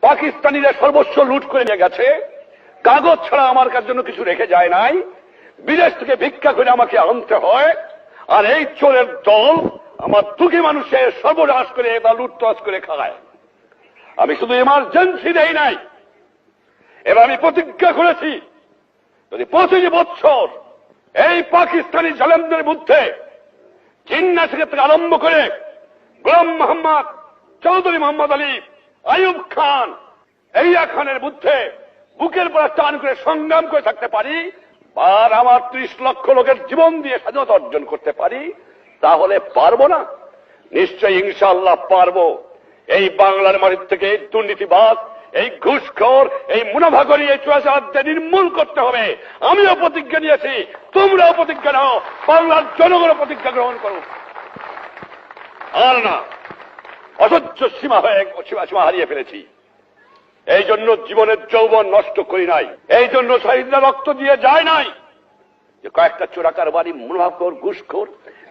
পাকিস্তানিরা সর্বস্ব লুট করে নিয়ে গেছে। কাগজ ছাড়া আমার কাছে জন্য কিছু রেখে যায় নাই। বিদেশ থেকে ভিক্ষা করে আমাকে আনতে হয়। আর এই চোরের দল আমার দুঃখী মানুষের সর্বনাশ করে বা লুটতরাজ করে খায়। আমি শুধু এমার্জেন্সি দেই নাই। এবার আমি প্রতিজ্ঞা করেছি, যদি পঁচিশ বছর এই পাকিস্তানি জালেমদের মধ্যে থেকে থেকে আরম্ভ করে গোলাম মোহাম্মদ চৌধুরী মোহাম্মদ আলী আইয়ুব খান, এইয়া খানের মধ্যে বুকের পর টান করে সংগ্রাম করে থাকতে পারি আর আমার ত্রিশ লক্ষ লোকের জীবন দিয়ে স্বাধীনতা অর্জন করতে পারি, তাহলে পারব না? নিশ্চয়ই ইনশাআল্লাহ পারব। এই বাংলার মাটির থেকে এই দুর্নীতিবাদ এই ঘুষখোর, এই মুনাফাকরি এই চুয়াচারদের নির্মূল করতে হবে। আমিও প্রতিজ্ঞা নিয়েছি, তোমরাও প্রতিজ্ঞা নাও, বাংলার জনগণ প্রতিজ্ঞা গ্রহণ করো আর না। অসহ্য সীমা হয়ে সীমা হারিয়ে ফেলেছি। এই জন্য জীবনের যৌবন নষ্ট করি নাই। এই জন্য শহীদরা রক্ত দিয়ে যায় নাই। যে কয়েকটা চোরাকার বাড়ি মুনাফাকর ঘুষখোর,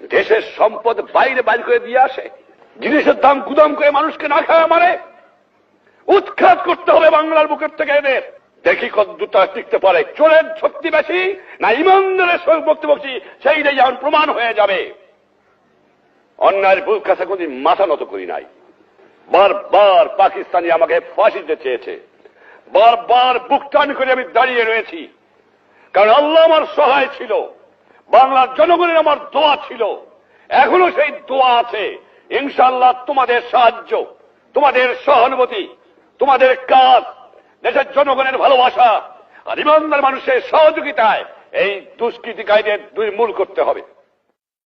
দেশের সম্পদ বাইরে বাইরে করে দিয়ে আসে, জিনিসের দাম গুদাম করে মানুষকে না খায় মারে উৎখাত করতে হবে বাংলার বুকের থেকে এদের। দেখি কত তারা টিকতে পারে। চোরের শক্তি বেশি না ইমানদারের বক্তি বক্তি সেইটাই যেমন প্রমাণ হয়ে যাবে। অন্যায়ের বুক কাছে কোনদিন মাথা নত করি নাই। বারবার পাকিস্তানি আমাকে ফাঁসি দিতে চেয়েছে। বারবার বুক টান করে আমি দাঁড়িয়ে রয়েছি। কারণ আল্লাহ আমার সহায় ছিল। বাংলার জনগণের আমার দোয়া ছিল। এখনও সেই দোয়া আছে। ইনশাল্লাহ তোমাদের সাহায্য, তোমাদের সহানুভূতি, তোমাদের কাজ, দেশের জনগণের ভালোবাসা আর ইমানদার মানুষের সহযোগিতায় এই দুষ্কৃতিকারীদের দুই মূল করতে হবে।